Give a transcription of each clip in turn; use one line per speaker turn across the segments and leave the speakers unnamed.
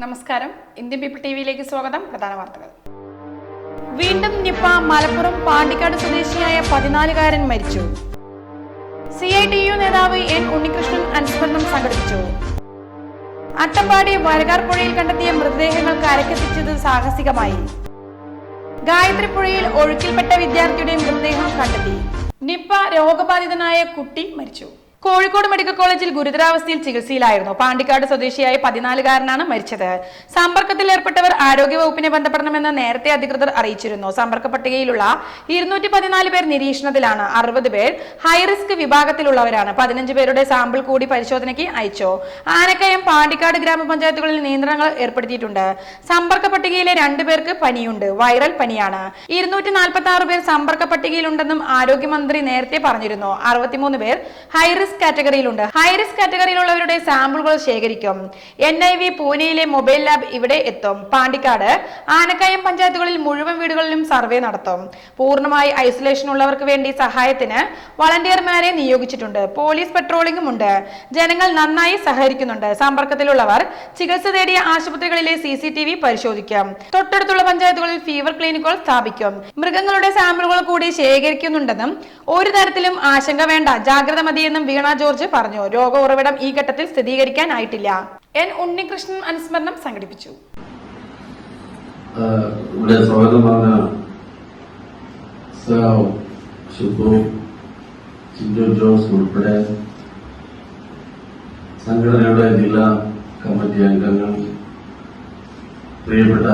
നമസ്കാരം. Indian people T വിയിലേക്ക് സ്വാഗതം. പ്രധാന വാർത്തകൾ. വീണ്ടും നിപ്പ മലപ്പുറം പാണ്ടിക്കാട് സ്വദേശിയായ പതിനാലുകാരൻ മരിച്ചു. സി ഐ ടി യു നേതാവ് എൻ ഉണ്ണികൃഷ്ണൻ അനുസ്മരണം സംഘടിപ്പിച്ചു. അട്ടപ്പാടി വരകാർ പുഴയിൽ കണ്ടെത്തിയ മൃതദേഹങ്ങൾ കരക്കെത്തിച്ചത് സാഹസികമായി. ഗായത്രി പുഴയിൽ ഒഴുക്കിൽപ്പെട്ട വിദ്യാർത്ഥിയുടെ മൃതദേഹം കണ്ടെത്തി. നിപ്പ രോഗബാധിതനായ കുട്ടി മരിച്ചു. കോഴിക്കോട് മെഡിക്കൽ കോളേജിൽ ഗുരുതരാവസ്ഥയിൽ ചികിത്സയിലായിരുന്നു. പാണ്ടിക്കാട് സ്വദേശിയായ പതിനാലുകാരനാണ് മരിച്ചത്. സമ്പർക്കത്തിൽ ഏർപ്പെട്ടവർ ആരോഗ്യവകുപ്പിനെ ബന്ധപ്പെടണമെന്ന് നേരത്തെ അധികൃതർ അറിയിച്ചിരുന്നു. സമ്പർക്ക പട്ടികയിലുള്ള ഇരുന്നൂറ്റി പതിനാല് പേർ നിരീക്ഷണത്തിലാണ്. അറുപത് പേർ ഹൈറിസ്ക് വിഭാഗത്തിലുള്ളവരാണ്. പതിനഞ്ച് പേരുടെ സാമ്പിൾ കൂടി പരിശോധനയ്ക്ക് അയച്ചു. ആനക്കയം പാണ്ടിക്കാട് ഗ്രാമപഞ്ചായത്തുകളിൽ നിയന്ത്രണങ്ങൾ ഏർപ്പെടുത്തിയിട്ടുണ്ട്. സമ്പർക്ക പട്ടികയിലെ രണ്ടു പേർക്ക് പനിയുണ്ട്. വൈറൽ പനിയാണ്. ഇരുന്നൂറ്റി നാൽപ്പത്തി ആറ് പേർ സമ്പർക്ക പട്ടികയിലുണ്ടെന്നും ആരോഗ്യമന്ത്രി നേരത്തെ പറഞ്ഞിരുന്നു. അറുപത്തിമൂന്ന് പേർ ഹൈറിസ്ക് കാറ്റഗറിയിലുണ്ട്. ഹൈ റിസ്ക് കാറ്റഗറിയിലുള്ളവരുടെ സാമ്പിളുകൾ ശേഖരിക്കും. എൻ ഐ വി പൂനെയിലെ മൊബൈൽ ലാബ് ഇവിടെ എത്തും. പാണ്ടിക്കാട് ആനക്കയം പഞ്ചായത്തുകളിൽ മുഴുവൻ വീടുകളിലും സർവേ നടത്തും. പൂർണമായി ഐസൊലേഷൻ ഉള്ളവർക്ക് വേണ്ടി സഹായത്തിന് വളണ്ടിയർമാരെ നിയോഗിച്ചിട്ടുണ്ട്. പോലീസ് പെട്രോളിംഗും ഉണ്ട്. ജനങ്ങൾ നന്നായി സഹകരിക്കുന്നുണ്ട്. സമ്പർക്കത്തിലുള്ളവർ ചികിത്സ തേടിയ ആശുപത്രികളിലെ സി സി ടി വി പരിശോധിക്കും. തൊട്ടടുത്തുള്ള പഞ്ചായത്തുകളിൽ ഫീവർ ക്ലിനിക്കുകൾ സ്ഥാപിക്കും. മൃഗങ്ങളുടെ സാമ്പിളുകൾ കൂടി ശേഖരിക്കുന്നുണ്ടെന്നും ഒരു തരത്തിലും ആശങ്ക വേണ്ട ജാഗ്രത മതിയെന്നും വീണ ജോർജ് പറഞ്ഞു രോഗ ഉറവിടം ഈ ഘട്ടത്തിൽ സ്ഥിരീകരിക്കാനായിട്ടില്ല. എൻ ഉണ്ണികൃഷ്ണൻ അനുസ്മരണം സംഘടിപ്പിച്ചു.
സംഘടനയുടെ ജില്ലാ കമ്മിറ്റി അംഗങ്ങൾ പ്രിയപ്പെട്ട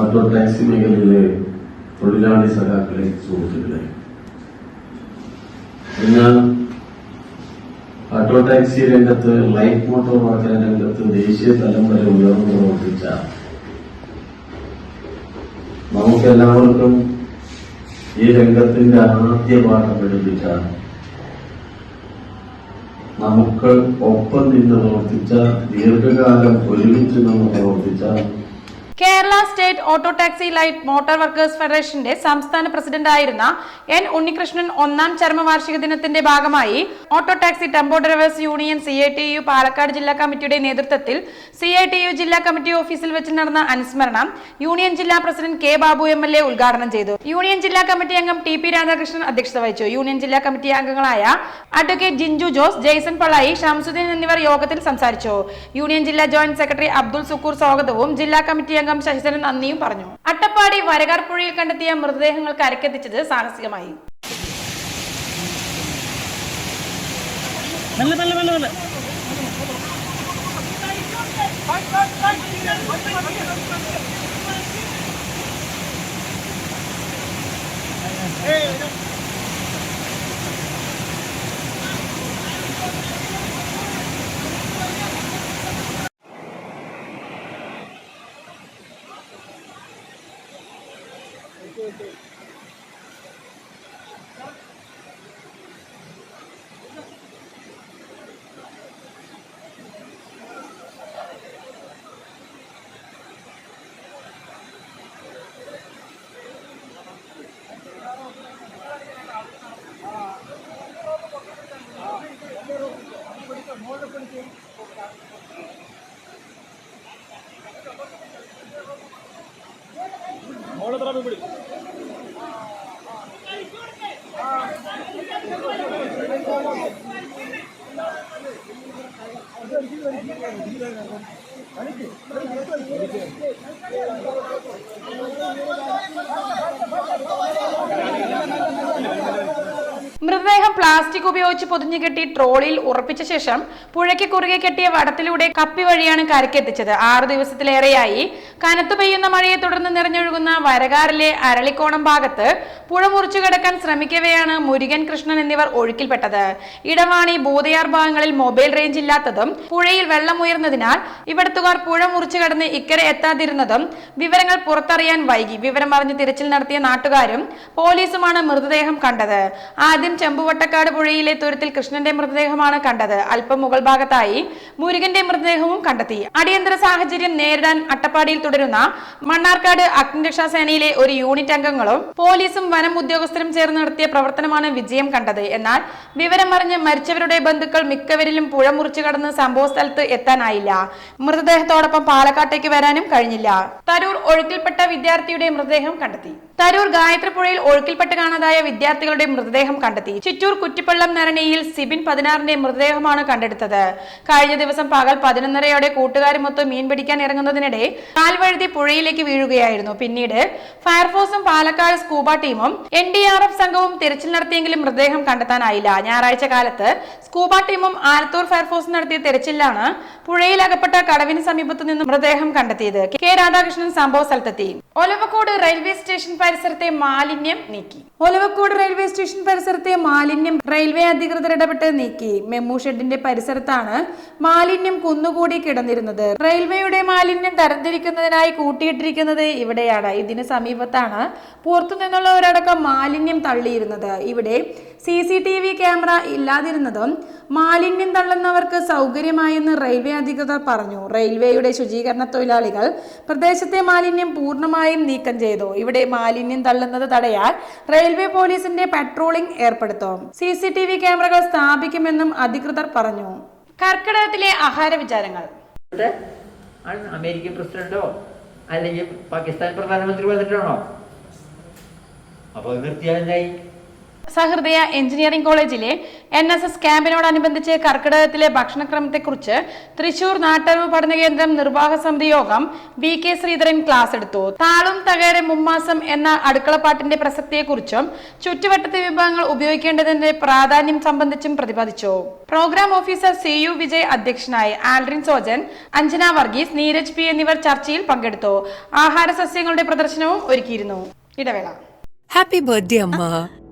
ഓട്ടോ ടാക്സി മേഖലയിലെ തൊഴിലാളി സഖാക്കളെ സുഹൃത്തുക്കളെ. ഇന്ന് ഓട്ടോ ടാക്സി രംഗത്ത് ലൈറ്റ് മോട്ടോർ വാഹന രംഗത്ത് ദേശീയ തലം വരെ ഉയർന്നു പ്രവർത്തിച്ച നമുക്കെല്ലാവർക്കും ഈ രംഗത്തിന്റെ ആദ്യ പാഠം പഠിപ്പിച്ച നമുക്ക് ഒപ്പം നിന്ന് പ്രവർത്തിച്ച ദീർഘകാലം ഒരുമിച്ച് നിന്ന് പ്രവർത്തിച്ച
Kerala state auto taxi light motor workers ഫെഡറേഷന്റെ സംസ്ഥാന പ്രസിഡന്റായിരുന്ന എൻ ഉണ്ണികൃഷ്ണൻ ഒന്നാം ചരമവാർഷിക ദിനത്തിന്റെ ഭാഗമായി auto taxi tempo drivers union C Palakkad ജില്ലാ കമ്മിറ്റിയുടെ നേതൃത്വത്തിൽ സി ജില്ലാ കമ്മിറ്റി ഓഫീസിൽ വെച്ച് നടന്ന അനുസ്മരണം യൂണിയൻ ജില്ലാ president K Babu M L A ഉദ്ഘാടനം ചെയ്തു. യൂണിയൻ ജില്ലാ കമ്മിറ്റി അംഗം ടി പി രാധാകൃഷ്ണൻ അധ്യക്ഷത വഹിച്ചു. യൂണിയൻ ജില്ലാ കമ്മിറ്റി അംഗങ്ങളായ അഡ്വക്കേറ്റ് ജിഞ്ചു ജോസ് ജെയ്സൺ പള്ളായി ഷംസുദ്ദീൻ എന്നിവർ യോഗത്തിൽ സംസാരിച്ചു. യൂണിയൻ ജില്ലാ ജോയിന്റ് സെക്രട്ടറി അബ്ദുൾ സുക്കൂർ സ്വാഗതവും ജില്ലാ കമ്മിറ്റി അംഗം ശശിധരൻ നന്ദിയും പറഞ്ഞു. അട്ടപ്പാടി വരകാർ പുഴയിൽ കണ്ടെത്തിയ മൃതദേഹങ്ങൾ കരക്കെത്തിച്ചത് സാഹസികമായി.
മെല്ലെ
ഉപയോഗിച്ച് പൊതിഞ്ഞു കെട്ടി ട്രോളിയിൽ ഉറപ്പിച്ച ശേഷം പുഴയ്ക്ക് കുറുകെ കെട്ടിയ വടത്തിലൂടെ കപ്പി വഴിയാണ് കരക്കെത്തിച്ചത് ആറു ദിവസത്തിലേറെയായി കനത്തു പെയ്യുന്ന മഴയെ തുടർന്ന് നിറഞ്ഞൊഴുകുന്ന വരകാറിലെ അരളിക്കോണം ഭാഗത്ത് പുഴ മുറിച്ചു കിടക്കാൻ ശ്രമിക്കവെയാണ് മുരുകൻ കൃഷ്ണൻ എന്നിവർ ഒഴുക്കിൽപ്പെട്ടത്. ഇടവാണി ബോധയാർ ഭാഗങ്ങളിൽ മൊബൈൽ റേഞ്ച് ഇല്ലാത്തതും പുഴയിൽ വെള്ളം ഉയർന്നതിനാൽ ഇവിടത്തുകാർ പുഴ മുറിച്ചു കടന്ന് ഇക്കരെ എത്താതിരുന്നതും വിവരങ്ങൾ പുറത്തറിയാൻ വൈകി. വിവരം അറിഞ്ഞ് തിരച്ചിൽ നടത്തിയ നാട്ടുകാരും പോലീസുമാണ് മൃതദേഹം കണ്ടത്. ആദ്യം ചെമ്പുവട്ടക്കാട് പുഴയിലെ തുരുത്തിൽ കൃഷ്ണന്റെ മൃതദേഹമാണ് കണ്ടത്. അല്പം മുകൾ ഭാഗത്തായി മുരുകന്റെ മൃതദേഹവും കണ്ടെത്തി. അടിയന്തര സാഹചര്യം നേരിടാൻ അട്ടപ്പാടിയിൽ തുടരുന്ന മണ്ണാർക്കാട് അഗ്നിരക്ഷാ സേനയിലെ ഒരു യൂണിറ്റ് അംഗങ്ങളും പോലീസും വനം ഉദ്യോഗസ്ഥരും ചേർന്ന് നടത്തിയ പ്രവർത്തനമാണ് വിജയം കണ്ടത്. എന്നാൽ വിവരമറിഞ്ഞ് മരിച്ചവരുടെ ബന്ധുക്കൾ മിക്കവരിലും പുഴ മുറിച്ചു കടന്ന് സംഭവ സ്ഥലത്ത് എത്താനായില്ല. മൃതദേഹത്തോടൊപ്പം പാലക്കാട്ടേക്ക് വരാനും കഴിഞ്ഞില്ല. തരൂർ ഒഴുക്കിൽപ്പെട്ട വിദ്യാർത്ഥിയുടെ മൃതദേഹം കണ്ടെത്തി. തരൂർ ഗായത്രിപ്പുഴയിൽ ഒഴുക്കിൽപ്പെട്ട് കാണാതായ വിദ്യാർത്ഥികളുടെ മൃതദേഹം കണ്ടെത്തി. ചിറ്റൂർ കുറ്റിപ്പള്ളം നരണിയിൽ സിബിൻ പതിനാറിന്റെ മൃതദേഹമാണ് കണ്ടെടുത്തത്. കഴിഞ്ഞ ദിവസം പകൽ പതിനൊന്നരയോടെ കൂട്ടുകാരുമൊത്ത് മീൻ പിടിക്കാൻ ഇറങ്ങുന്നതിനിടെ കാൽവഴുതി പുഴയിലേക്ക് വീഴുകയായിരുന്നു. പിന്നീട് ഫയർഫോഴ്സും പാലക്കാട് സ്കൂബ ടീമും എൻ ഡി ആർ എഫ് സംഘവും തിരച്ചിൽ നടത്തിയെങ്കിലും മൃതദേഹം കണ്ടെത്താനായില്ല. ഞായറാഴ്ച കാലത്ത് സ്കൂബ ടീമും ആലത്തൂർ ഫയർഫോഴ്സും നടത്തിയ തെരച്ചിലാണ് പുഴയിൽ അകപ്പെട്ട കടവിന് സമീപത്തു നിന്നും മൃതദേഹം കണ്ടെത്തിയത്. കെ രാധാകൃഷ്ണൻ സംഭവ സ്ഥലത്തെത്തി. ഒലവക്കോട് റെയിൽവേ സ്റ്റേഷൻ പരിസരത്തെ മാലിന്യം നീക്കി. ഒലവക്കോട് റെയിൽവേ സ്റ്റേഷൻ പരിസരത്തെ മാലിന്യം റെയിൽവേ അധികൃതർ ഇടപെട്ട് നീക്കി. മെമ്മു ഷെഡിന്റെ പരിസരത്താണ് മാലിന്യം കുന്നുകൂടി കിടന്നിരുന്നത്. റെയിൽവേയുടെ മാലിന്യം തരംതിരിക്കുന്നതിനായി കൂട്ടിയിട്ടിരിക്കുന്നത് ഇവിടെയാണ്. ഇതിന് സമീപത്താണ് പുറത്തു നിന്നുള്ളവരടക്കം മാലിന്യം തള്ളിയിരുന്നത്. ഇവിടെ C C T V camera ഇല്ലാതിരുന്നതും മാലിന്യം തള്ളുന്നവർക്ക് സൗകര്യമായെന്ന് റെയിൽവേ അധികൃതർ പറഞ്ഞു. റെയിൽവേയുടെ ശുചീകരണ തൊഴിലാളികൾ പ്രദേശത്തെ മാലിന്യം പൂർണമായും നീക്കം ചെയ്തു. ഇവിടെ മാലിന്യം തള്ളുന്നത് തടയാൻ റെയിൽവേ പോലീസിന്റെ പട്രോളിംഗ് ഏർപ്പെടുത്തും. സി സി ടി വി ക്യാമറകൾ സ്ഥാപിക്കുമെന്നും അധികൃതർ പറഞ്ഞു. കർക്കിടകത്തിലെ ആഹാര വിചാരങ്ങൾ.
അമേരിക്കൻ പ്രസിഡന്റോ അല്ലെങ്കിൽ പാകിസ്ഥാൻ പ്രധാനമന്ത്രി വന്നിട്ടാണോ അപ്പോൾ നിർത്തിയാൽ
സഹൃദയ എഞ്ചിനീയറിംഗ് കോളേജിലെ എൻ എസ് എസ് ക്യാമ്പിനോടനുബന്ധിച്ച് കർക്കിടകത്തിലെ ഭക്ഷണക്രമത്തെക്കുറിച്ച് തൃശൂർ നാട്ടറിവ് പഠന കേന്ദ്രം നിർവാഹക സമിതി യോഗം വി കെ ശ്രീധരൻ ക്ലാസ് എടുത്തു. താളും തകേരെ മുമ്മാസം എന്ന അടുക്കളപ്പാട്ടിന്റെ പ്രസക്തിയെക്കുറിച്ചും ചുറ്റുവട്ടത്തെ വിഭവങ്ങൾ ഉപയോഗിക്കേണ്ടതിന്റെ പ്രാധാന്യം സംബന്ധിച്ചും പ്രതിപാദിച്ചു. Programme officer C U Vijay അധ്യക്ഷനായി ആൽഡ്രിൻ സോജൻ അഞ്ജന വർഗീസ് നീരജ് പി എന്നിവർ ചർച്ചയിൽ പങ്കെടുത്തു. ആഹാര സസ്യങ്ങളുടെ പ്രദർശനവും ഒരുക്കിയിരുന്നു. ഇടവേള.
ഹാപ്പി ബർത്ത്ഡേ അമ്മ.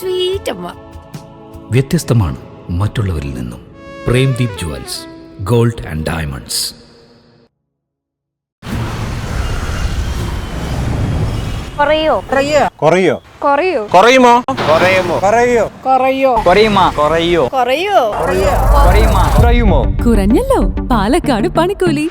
സ്വീറ്റ് അമ്മ
വ്യത്യസ്തമാണ് മറ്റുള്ളവരിൽ നിന്നും. Premdeep jewels gold and diamonds.
കുറയോ?
കുറയോ?
കുറയോ?
കുറയുമോ? കുറയുമോ? കുറയോ?
കുറയോ?
കുറയുമോ?
കുറഞ്ഞല്ലോ. പാലക്കാട് പണിക്കൂലി.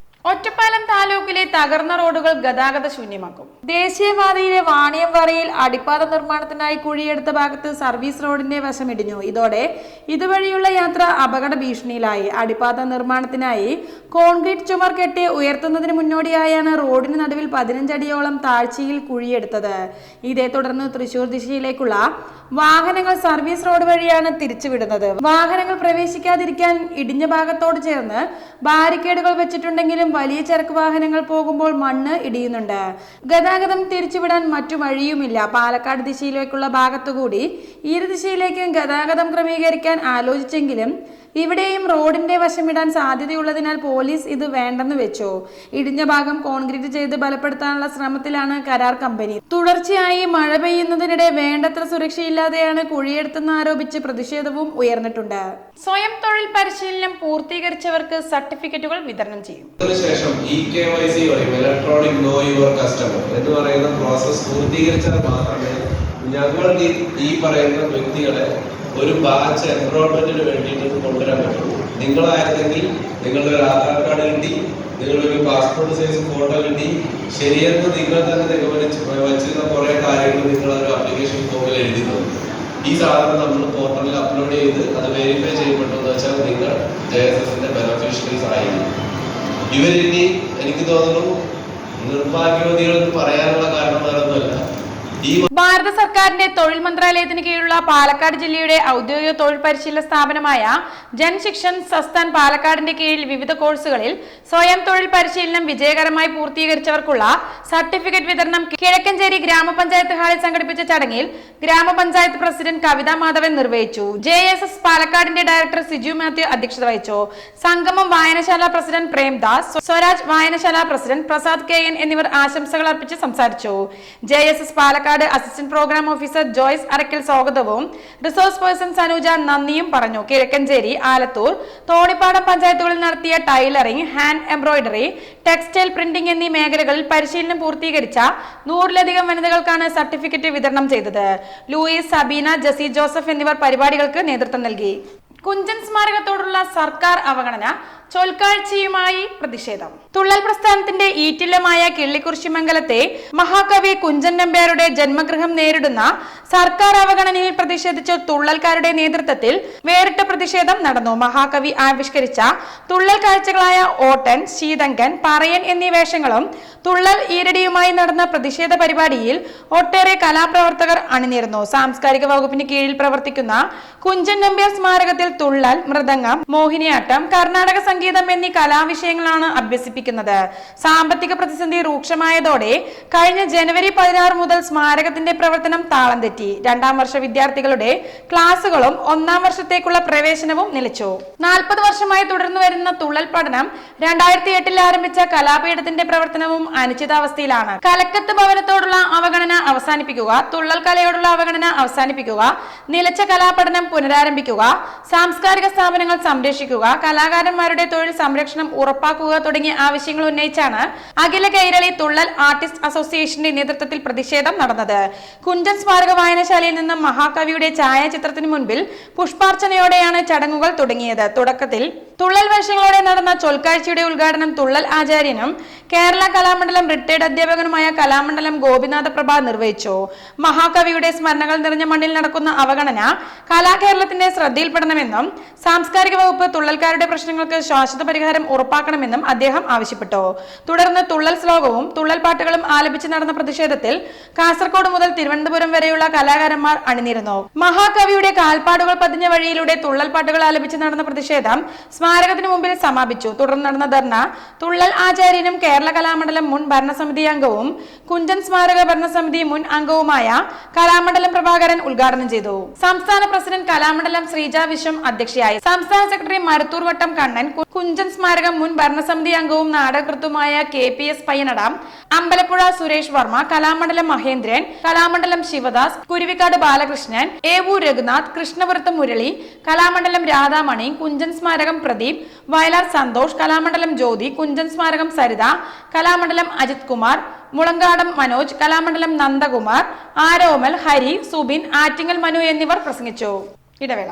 താലൂക്കിലെ തകർന്ന റോഡുകൾ ഗതാഗത ശൂന്യമാക്കും. ദേശീയപാതയിലെ വാണിയംപാറയിൽ അടിപ്പാത നിർമ്മാണത്തിനായി കുഴിയെടുത്ത ഭാഗത്ത് സർവീസ് റോഡിന്റെ വശം ഇടിഞ്ഞു. ഇതോടെ ഇതുവഴിയുള്ള യാത്ര അപകട ഭീഷണിയിലായി. അടിപ്പാത നിർമ്മാണത്തിനായി കോൺക്രീറ്റ് ചുമർ കെട്ടി ഉയർത്തുന്നതിന് മുന്നോടിയായാണ് റോഡിന് നടുവിൽ പതിനഞ്ചടിയോളം താഴ്ചയിൽ കുഴിയെടുത്തത്. ഇതേ തുടർന്ന് തൃശൂർ ദിശയിലേക്കുള്ള വാഹനങ്ങൾ സർവീസ് റോഡ് വഴിയാണ് തിരിച്ചുവിടുന്നത്. വാഹനങ്ങൾ പ്രവേശിക്കാതിരിക്കാൻ ഇടിഞ്ഞ ഭാഗത്തോട് ചേർന്ന് ബാരിക്കേഡുകൾ വെച്ചിട്ടുണ്ടെങ്കിലും വലിയ ചരക്ക് വാഹനങ്ങൾ പോകുമ്പോൾ മണ്ണ് ഇടിയുന്നുണ്ട്. ഗതാഗതം തിരിച്ചുവിടാൻ മറ്റു വഴിയുമില്ല. പാലക്കാട് ദിശയിലേക്കുള്ള ഭാഗത്തുകൂടി ഇരു ദിശയിലേക്കും ഗതാഗതം ക്രമീകരിക്കാൻ ആലോചിച്ചെങ്കിലും ഇവിടെയും റോഡിന്റെ വശമിടാൻ സാധ്യതയുള്ളതിനാൽ പോലീസ് ഇത് വേണ്ടെന്ന് വെച്ചു. ഇടിഞ്ഞ ഭാഗം കോൺക്രീറ്റ് ചെയ്ത് ബലപ്പെടുത്താനുള്ള ശ്രമത്തിലാണ് കരാർ കമ്പനി. തുടർച്ചയായി മഴ പെയ്യുന്നതിനിടെ വേണ്ടത്ര സുരക്ഷയില്ലാതെയാണ് കുഴിയെടുത്തെന്ന് ആരോപിച്ച് പ്രതിഷേധവും ഉയർന്നിട്ടുണ്ട്. സ്വയം തൊഴിൽ പരിശീലനം പൂർത്തീകരിച്ചവർക്ക് സർട്ടിഫിക്കറ്റുകൾ വിതരണം ചെയ്യും.
അതിനുശേഷം E K Y C electronic know your customer എന്ന് പറയുന്ന പ്രോസസ് പൂർത്തീകരിച്ചാൽ മാത്രമേ ഞങ്ങൾക്ക് ഈ- ഈ പറയുന്ന വ്യക്തികളെ ഒരു ബാച്ച് എൻറോൾമെന്റിന് വേണ്ടിയിട്ട് കൊണ്ടുവരാൻ പറ്റുള്ളൂ. നിങ്ങളായിരുന്നെങ്കിൽ നിങ്ങളുടെ ഒരു ആധാർ കാർഡ് കിട്ടി നിങ്ങളുടെ പാസ്പോർട്ട് സൈസ് ഫോട്ടോ കിട്ടി. ശരിയെന്ന് നിങ്ങൾ തന്നെ നിഗമനിച്ച് വച്ചിരുന്ന കുറെ കാര്യങ്ങൾ നിങ്ങൾ ഒരു അപ്ലിക്കേഷൻ ഫോമിൽ എഴുതി തന്നു ഈ സാധനം നമ്മൾ പോർട്ടലിൽ അപ്ലോഡ് ചെയ്ത് അത് വെരിഫൈ ചെയ്യപ്പെട്ടു എന്ന് വെച്ചാൽ നിങ്ങൾ ജെ എസ് എസിന്റെ ബെനഫിഷ്യറീസ് ആയിരിക്കും. ഇവരിനി എനിക്ക് തോന്നുന്നു നിർഭാഗ്യവതികളെന്ന് പറയാനുള്ള കാരണം വേറൊന്നുമല്ല ഈ ഈ
ഭാരത സർക്കാരിന്റെ തൊഴിൽ മന്ത്രാലയത്തിന് കീഴിലുള്ള പാലക്കാട് ജില്ലയുടെ ഔദ്യോഗിക തൊഴിൽ പരിശീലന സ്ഥാപനമായ ജൻശിക്ഷൻ സസ്ഥാൻ പാലക്കാടിന്റെ കീഴിൽ വിവിധ കോഴ്സുകളിൽ സ്വയം തൊഴിൽ പരിശീലനം വിജയകരമായി പൂർത്തീകരിച്ചവർക്കുള്ള സർട്ടിഫിക്കറ്റ് വിതരണം കിഴക്കഞ്ചേരി ഗ്രാമപഞ്ചായത്ത് ഹാളിൽ സംഘടിപ്പിച്ച ചടങ്ങിൽ ഗ്രാമപഞ്ചായത്ത് പ്രസിഡന്റ് കവിതാ മാധവൻ നിർവഹിച്ചു. ജെ എസ് എസ് പാലക്കാടിന്റെ ഡയറക്ടർ സിജു മാത്യു അധ്യക്ഷത വഹിച്ചു. സംഗമം വായനശാല പ്രസിഡന്റ് പ്രേംദാസ് സ്വരാജ് വായനശാല പ്രസിഡന്റ് പ്രസാദ് കെ എൻ എന്നിവർ ആശംസകൾ അർപ്പിച്ച് സംസാരിച്ചു. J S S Palakkad assistant programme officer Joyce Arakkal സ്വാഗതവും. റിസോഴ്സ് പേഴ്സൺ സനൂജ നന്ദിയും പറഞ്ഞു. കിഴക്കഞ്ചേരി ആലത്തൂർ. തോണിപ്പാടം പഞ്ചായത്തുകളിൽ നടത്തിയ tailoring hand embroidery textile printing എന്നീ മേഖലകളിൽ പരിശീലനം പൂർത്തീകരിച്ച നൂറിലധികം വനിതകൾക്കാണ് സർട്ടിഫിക്കറ്റ് വിതരണം ചെയ്തത്. ലൂയിസ് സബീന ജസി ജോസഫ് എന്നിവർ പരിപാടികൾക്ക് നേതൃത്വം നൽകി. കുഞ്ചൻ സ്മാരകത്തോടുള്ള സർക്കാർ അവഗണന ചൊൽക്കാഴ്ചയുമായി പ്രതിഷേധം. തുള്ളൽ പ്രസ്ഥാനത്തിന്റെ ഈറ്റില്ലമായ കിള്ളിക്കുറിശിമംഗലത്തെ മഹാകവി കുഞ്ചൻ നമ്പ്യാരുടെ ജന്മഗൃഹം നേരിടുന്ന സർക്കാർ അവഗണനയിൽ പ്രതിഷേധിച്ച തുള്ളൽക്കാരുടെ നേതൃത്വത്തിൽ വേറിട്ട പ്രതിഷേധം നടന്നു. മഹാകവി ആവിഷ്കരിച്ച തുള്ളൽ കാഴ്ചകളായ ഓട്ടൻ ശീതങ്കൻ പറയൻ എന്നീ വേഷങ്ങളും തുള്ളൽ ഈരടിയുമായി നടന്ന പ്രതിഷേധ പരിപാടിയിൽ ഒട്ടേറെ കലാപ്രവർത്തകർ അണിനിരുന്നു. സാംസ്കാരിക വകുപ്പിന് കീഴിൽ പ്രവർത്തിക്കുന്ന കുഞ്ചൻ നമ്പ്യാർ സ്മാരകത്തിൽ തുള്ളൽ മൃദംഗം മോഹിനിയാട്ടം കർണാടക സംഗീതം എന്നീ കലാവിഷയങ്ങളാണ് അഭ്യസിപ്പിക്കുന്നത്. സാമ്പത്തിക പ്രതിസന്ധി രൂക്ഷമായതോടെ കഴിഞ്ഞ ജനുവരി പതിനാറ് മുതൽ സ്മാരകത്തിന്റെ പ്രവർത്തനം താളം തെറ്റി. രണ്ടാം വർഷ വിദ്യാർത്ഥികളുടെ ക്ലാസുകളും ഒന്നാം വർഷത്തേക്കുള്ള പ്രവേശനവും നിലച്ചു. നാൽപ്പത് വർഷമായി തുടർന്നു വരുന്ന തുള്ളൽ പഠനം രണ്ടായിരത്തി എട്ടിൽ ആരംഭിച്ച കലാപീഠത്തിന്റെ പ്രവർത്തനവും അനിശ്ചിതാവസ്ഥയിലാണ് കലക്കത്ത് ഭവനത്തോടുള്ള അവഗണന അവസാനിപ്പിക്കുക തുള്ളൽ കലയോടുള്ള അവഗണന അവസാനിപ്പിക്കുക നിലച്ച കലാപഠനം പുനരാരംഭിക്കുക സാംസ്കാരിക സ്ഥാപനങ്ങൾ സംരക്ഷിക്കുക കലാകാരന്മാരുടെ തൊഴിൽ സംരക്ഷണം ഉറപ്പാക്കുക തുടങ്ങിയ ആവശ്യങ്ങൾ ഉന്നയിച്ചാണ് അഖില കൈരളി തുള്ളൽ ആർട്ടിസ്റ്റ് അസോസിയേഷന്റെ നേതൃത്വത്തിൽ പ്രതിഷേധം നടന്നത്. കുഞ്ചൻ സ്മാരക വായനശാലയിൽ നിന്നും മഹാകവിയുടെ ഛായാചിത്രത്തിന് മുൻപിൽ പുഷ്പാർച്ചനയോടെയാണ് ചടങ്ങുകൾ തുടങ്ങിയത്. തുടക്കത്തിൽ തുള്ളൽ വേഷങ്ങളോടെ നടന്ന ചൊൽക്കാഴ്ചയുടെ ഉദ്ഘാടനം തുള്ളൽ ആചാര്യനും കേരള കലാമണ്ഡലം റിട്ടയർഡ് അധ്യാപകനുമായ കലാമണ്ഡലം ഗോപിനാഥ പ്രഭ നിർവഹിച്ചു. മഹാകവിയുടെ സ്മരണകൾ നിറഞ്ഞ മണ്ണിൽ നടക്കുന്ന അവഗണന കലാകേരളത്തിന്റെ ശ്രദ്ധയിൽപ്പെടണമെന്നും സാംസ്കാരിക വകുപ്പ് തുള്ളൽക്കാരുടെ പ്രശ്നങ്ങൾക്ക് ശാശ്വത പരിഹാരം ഉറപ്പാക്കണമെന്നും അദ്ദേഹം ആവശ്യപ്പെട്ടു. തുടർന്ന് തുള്ളൽ ശ്ലോകവും തുള്ളൽ പാട്ടുകളും ആലപിച്ച് നടന്ന പ്രതിഷേധത്തിൽ കാസർകോട് മുതൽ തിരുവനന്തപുരം വരെയുള്ള കലാകാരന്മാർ അണിനിരുന്നു. മഹാകവിയുടെ കാൽപ്പാടുകൾ പതിഞ്ഞ വഴിയിലൂടെ തുള്ളൽ പാട്ടുകൾ ആലപിച്ച് നടന്ന പ്രതിഷേധം സ്മാരകത്തിന് മുമ്പിൽ സമാപിച്ചു. തുടർന്ന് നടന്ന ധർണ തുള്ളൽ ആചാര്യനും കേരള കലാമണ്ഡലം മുൻ ഭരണസമിതി അംഗവും കുഞ്ചൻ സ്മാരക ഭരണസമിതി മുൻ അംഗവുമായ കലാമണ്ഡലം പ്രഭാകരൻ ഉദ്ഘാടനം ചെയ്തു. സംസ്ഥാന പ്രസിഡന്റ് കലാമണ്ഡലം ശ്രീജ വിശ്വം അധ്യക്ഷയായി. സംസ്ഥാന സെക്രട്ടറി മരുത്തൂർ വട്ടം കണ്ണൻ കുഞ്ചൻ സ്മാരകം മുൻ ഭരണസമിതി അംഗവും നാടകൃത്തുമായ K P S Payyanadam Ambalappuzha Suresh Varma Kalamandalam Mahendran Kalamandalam Shivadas Kuruvikkad Balakrishnan Evoor Raghunath കൃഷ്ണപുരത്ത് Murali Kalamandalam Radhamani Kunchan സ്മാരകം പ്രദീപ് വയലാർ സന്തോഷ് കലാമണ്ഡലം ജ്യോതി കുഞ്ചൻ സ്മാരകം സരിത കലാമണ്ഡലം അജിത് കുമാർ മുളങ്കാടം മനോജ് കലാമണ്ഡലം നന്ദകുമാർ ആരോമൽ ഹരി സുബിൻ ആറ്റിങ്ങൽ മനു എന്നിവർ പ്രസംഗിച്ചു. ഇടവേള.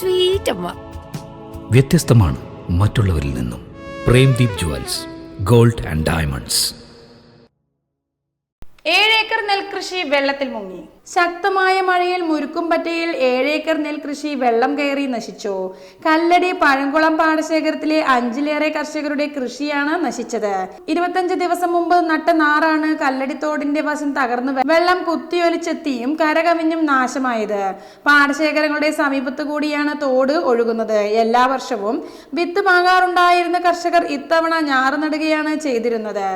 സ്വീറ്റ് അമ്മ
വ്യത്യസ്തമാണ് മറ്റുള്ളവരിൽ നിന്നും. Premdeep jewels gold and diamonds.
ഏഴേക്കർ acre നെൽകൃഷി വെള്ളത്തിൽ മുങ്ങി. ശക്തമായ മഴയിൽ മുരുക്കുംപറ്റയിൽ ഏഴേക്കർ നെൽകൃഷി വെള്ളം കയറി നശിച്ചു. കല്ലടി പഴംകുളം പാടശേഖരത്തിലെ അഞ്ചിലേറെ കർഷകരുടെ കൃഷിയാണ് നശിച്ചത്. ഇരുപത്തഞ്ച് ദിവസം മുമ്പ് നട്ട നാറാണ് കല്ലടിത്തോടിന്റെ വശം തകർന്ന് വെള്ളം കുത്തിയൊലിച്ചെത്തിയും കരകവിഞ്ഞും നാശമായത്. പാടശേഖരങ്ങളുടെ സമീപത്തു കൂടിയാണ് തോട് ഒഴുകുന്നത്. എല്ലാ വർഷവും വിത്ത് വാങ്ങാറുണ്ടായിരുന്ന കർഷകർ ഇത്തവണ ഞാറ് നടുകയാണ് ചെയ്തിരുന്നത്.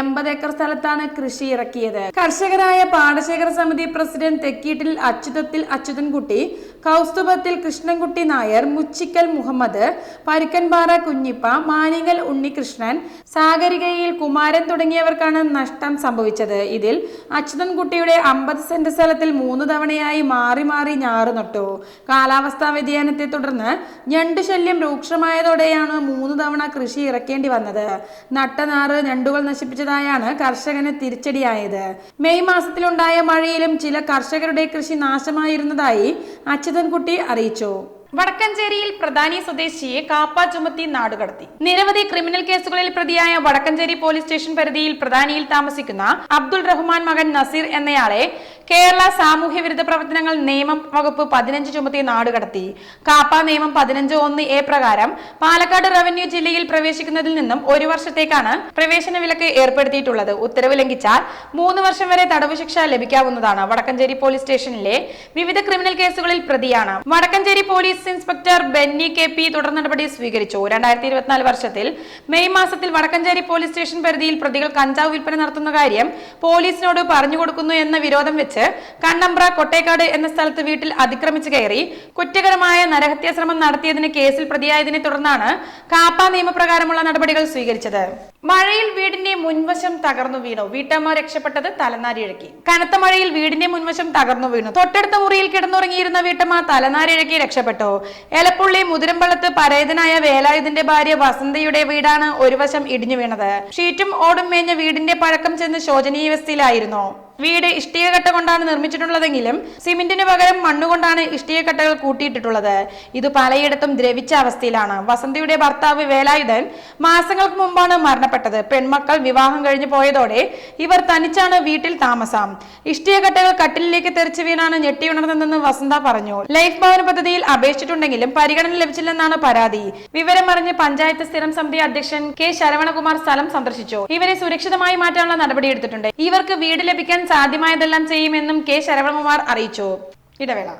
എൺപത് ഏക്കർ സ്ഥലത്താണ് കൃഷി ഇറക്കിയത്. കർഷകരായ പാടശേഖര സമിതി പ്രസിഡന്റ് തെക്കീട്ടിൽ അച്യുതത്തിൽ അച്യുതൻകുട്ടി കൗസ്തുഭത്തിൽ കൃഷ്ണൻകുട്ടി നായർ മുച്ചിക്കൽ മുഹമ്മദ് പരുക്കൻപാറ കുഞ്ഞിപ്പ മാനിങ്ങൽ ഉണ്ണികൃഷ്ണൻ സാഗരികയിൽ കുമാരൻ തുടങ്ങിയവർക്കാണ് നഷ്ടം സംഭവിച്ചത്. ഇതിൽ അച്യുതൻകുട്ടിയുടെ അമ്പത് സെന്റ് സ്ഥലത്തിൽ മൂന്ന് തവണയായി മാറി മാറി ഞാറ് നട്ടു. കാലാവസ്ഥാ വ്യതിയാനത്തെ തുടർന്ന് ഞണ്ട് ശല്യം രൂക്ഷമായതോടെയാണ് മൂന്ന് തവണ കൃഷി ഇറക്കേണ്ടി വന്നത്. നട്ടനാറ് ഞണ്ടുകൾ നശിപ്പിച്ചതായാണ് കർഷകന് തിരിച്ചടിയായത്. മെയ് മാസത്തിലുണ്ടായ മഴയിലും ചില കർഷകരുടെ കൃഷി നാശമായിരുന്നതായി അച്യുതൻകുട്ടി അറിയിച്ചു വടക്കഞ്ചേരിയിൽ പ്രധാനി സ്വദേശിയെ കാപ്പ ചുമത്തി നാടുകടത്തി. നിരവധി ക്രിമിനൽ കേസുകളിൽ പ്രതിയായ വടക്കഞ്ചേരി പോലീസ് സ്റ്റേഷൻ പരിധിയിൽ പ്രധാനിയിൽ താമസിക്കുന്ന അബ്ദുൾ റഹ്മാൻ മകൻ നസീർ എന്നയാളെ കേരള സാമൂഹ്യ വിരുദ്ധ പ്രവർത്തനങ്ങൾ നിയമം വകുപ്പ് പതിനഞ്ച് ചുമത്തി നാടുകടത്തി. കാപ്പ നിയമം പതിനഞ്ച് ഒന്ന് എ പ്രകാരം പാലക്കാട് റവന്യൂ ജില്ലയിൽ പ്രവേശിക്കുന്നതിൽ നിന്നും ഒരു വർഷത്തേക്കാണ് പ്രവേശന വിലക്ക് ഏർപ്പെടുത്തിയിട്ടുള്ളത്. ഉത്തരവ് ലംഘിച്ചാൽ മൂന്ന് വർഷം വരെ തടവ് ശിക്ഷ ലഭിക്കാവുന്നതാണ് വടക്കഞ്ചേരി പോലീസ് സ്റ്റേഷനിലെ വിവിധ ക്രിമിനൽ കേസുകളിൽ പ്രതിയാണ്. Vadakkanchery police inspector Benny K P തുടർ നടപടി സ്വീകരിച്ചു. രണ്ടായിരത്തി ഇരുപത്തിനാല് വർഷത്തിൽ മെയ് മാസത്തിൽ വടക്കഞ്ചേരി പോലീസ് സ്റ്റേഷൻ പരിധിയിൽ പ്രതികൾ കഞ്ചാവ് വിൽപ്പന നടത്തുന്ന കാര്യം പോലീസിനോട് പറഞ്ഞു കൊടുക്കുന്നു എന്ന വിരോധം വെച്ച് കണ്ണമ്പ്ര കൊട്ടേക്കാട് എന്ന സ്ഥലത്ത് വീട്ടിൽ അതിക്രമിച്ചു കയറി കുറ്റകരമായ നരഹത്യാശ്രമം നടത്തിയതിന് കേസിൽ പ്രതിയായതിനെ തുടർന്നാണ് കാപ്പ നിയമപ്രകാരമുള്ള നടപടികൾ സ്വീകരിച്ചത്. മഴയിൽ വീടിന്റെ മുൻവശം തകർന്നു വീണു. വീട്ടമ്മ രക്ഷപ്പെട്ടത് തലനാരിഴക്കി കനത്ത മഴയിൽ വീടിന്റെ മുൻവശം തകർന്നു വീണു. തൊട്ടടുത്ത മുറിയിൽ കിടന്നുറങ്ങിയിരുന്ന വീട്ടമ്മ തലനാരിഴക്കി രക്ഷപ്പെട്ടു. എലപ്പുള്ളി മുതിരമ്പള്ളത്ത് പരേതനായ വേലായുധന്റെ ഭാര്യ വസന്തയുടെ വീടാണ് ഒരു വശം ഇടിഞ്ഞു വീണത്. ഷീറ്റും ഓടും മേഞ്ഞ വീടിന്റെ പഴക്കം ചെന്ന് ശോചനീയാവസ്ഥയിലായിരുന്നു. വീട് ഇഷ്ടിക കട്ട കൊണ്ടാണ് നിർമ്മിച്ചിട്ടുള്ളതെങ്കിലും സിമെന്റിന് പകരം മണ്ണുകൊണ്ടാണ് ഇഷ്ടിക കട്ടകൾ കൂട്ടിയിട്ടിട്ടുള്ളത്. ഇത് പലയിടത്തും ദ്രവിച്ച അവസ്ഥയിലാണ്. വസന്തിയുടെ ഭർത്താവ് വേലായുധൻ മാസങ്ങൾക്ക് മുമ്പാണ് മരണപ്പെട്ടത്. പെൺമക്കൾ വിവാഹം കഴിഞ്ഞു പോയതോടെ ഇവർ തനിച്ചാണ് വീട്ടിൽ താമസം. ഇഷ്ടിക കട്ടിലേക്ക് തെറിച്ചു വീണാണ് ഞെട്ടിയുണർന്നതെന്ന് വസന്ത പറഞ്ഞു. ലൈഫ് ഭവന പദ്ധതിയിൽ അപേക്ഷിച്ചിട്ടുണ്ടെങ്കിലും പരിഗണന ലഭിച്ചില്ലെന്നാണ് പരാതി. വിവരം അറിഞ്ഞ് പഞ്ചായത്ത് സ്ഥിരം സമിതി അധ്യക്ഷൻ കെ ശരവണകുമാർ സ്ഥലം സന്ദർശിച്ചു. ഇവരെ സുരക്ഷിതമായി മാറ്റാനുള്ള നടപടിയെടുത്തിട്ടുണ്ട്. ഇവർക്ക് വീട് ലഭിക്കാൻ സാധ്യമായതെല്ലാം ചെയ്യുമെന്നും കെ ശരവണകുമാർ അറിയിച്ചു. ഇടവേള.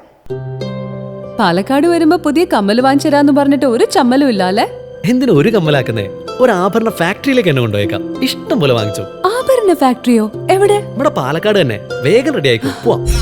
പാലക്കാട് വരുമ്പോ പുതിയ കമ്മൽ വാങ്ങിച്ചരാന്ന് പറഞ്ഞിട്ട് ഒരു ചമ്മലും ഇല്ല അല്ലേ
എന്തിനു ഒരു കമ്മലാക്കുന്നേ? ഒരു ആഭരണ ഫാക്ടറിയിലേക്ക് എന്നെ കൊണ്ടുപോയേക്കാം. ഇഷ്ടം പോലെ വാങ്ങിച്ചു.
ആഭരണ ഫാക്ടറിയോ? എവിടെ?
ഇവിടെ പാലക്കാട് തന്നെ. വേഗം റെഡി ആയിക്കോ. പോവാം.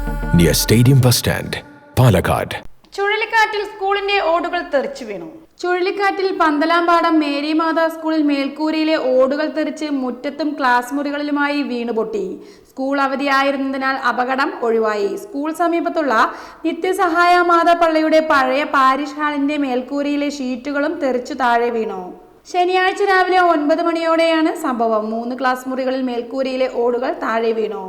near Stadium Bus Stand, Palakkad
ചുഴലിക്കാറ്റിൽ സ്കൂളിന്റെ ഓടുകൾ തെറിച്ചു വീണു. ചുഴലിക്കാറ്റിൽ പന്തലാമ്പാടം മേരി മാതാ സ്കൂളിൽ മേൽക്കൂരയിലെ ഓടുകൾ തെറിച്ച് മുറ്റത്തും ക്ലാസ് മുറികളിലുമായി വീണുപൊട്ടി. സ്കൂൾ അവധിയായിരുന്നതിനാൽ അപകടം ഒഴിവായി. സ്കൂൾ സമീപത്തുള്ള നിത്യസഹായ മാതാ പള്ളിയുടെ പഴയ പാരിഷ് ഹാളിന്റെ മേൽക്കൂരയിലെ ഷീറ്റുകളും തെറിച്ചു താഴെ വീണു. ശനിയാഴ്ച രാവിലെ ഒൻപത് മണിയോടെയാണ് സംഭവം. മൂന്ന് ക്ലാസ് മുറികളിൽ മേൽക്കൂരയിലെ ഓടുകൾ താഴെ വീണു.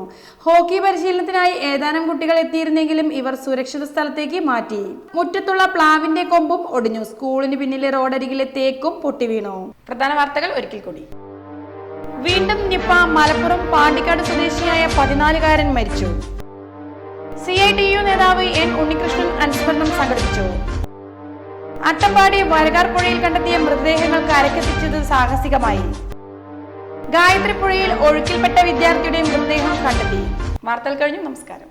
ഹോക്കി പരിശീലനത്തിനായി ഏതാനും കുട്ടികൾ എത്തിയിരുന്നെങ്കിലും ഇവർ സുരക്ഷിത സ്ഥലത്തേക്ക് മാറ്റി. മുറ്റത്തുള്ള പ്ലാവിന്റെ കൊമ്പും ഒടിഞ്ഞു. സ്കൂളിന് പിന്നിലെ റോഡരികിലെ തേക്കും പൊട്ടി വീണു. പ്രധാന വാർത്തകൾ ഒരിക്കൽ കൂടി. വീണ്ടും നിപ്പ മലപ്പുറം പാണ്ടിക്കാട് സ്വദേശിയായ പതിനാലുകാരൻ മരിച്ചു. സി ഐ ടി യു നേതാവ് എൻ ഉണ്ണികൃഷ്ണൻ അനുസ്മരണം സംഘടിപ്പിച്ചു. അട്ടപ്പാടി വരകാർ പുഴയിൽ കണ്ടെത്തിയ മൃതദേഹങ്ങൾ കരക്കെത്തിച്ചത് സാഹസികമായി. ഗായത്രി പുഴയിൽ ഒഴുക്കിൽപ്പെട്ട വിദ്യാർത്ഥിയുടെ മൃതദേഹം കണ്ടെത്തി. വാർത്തകൾ കഴിഞ്ഞു. നമസ്കാരം.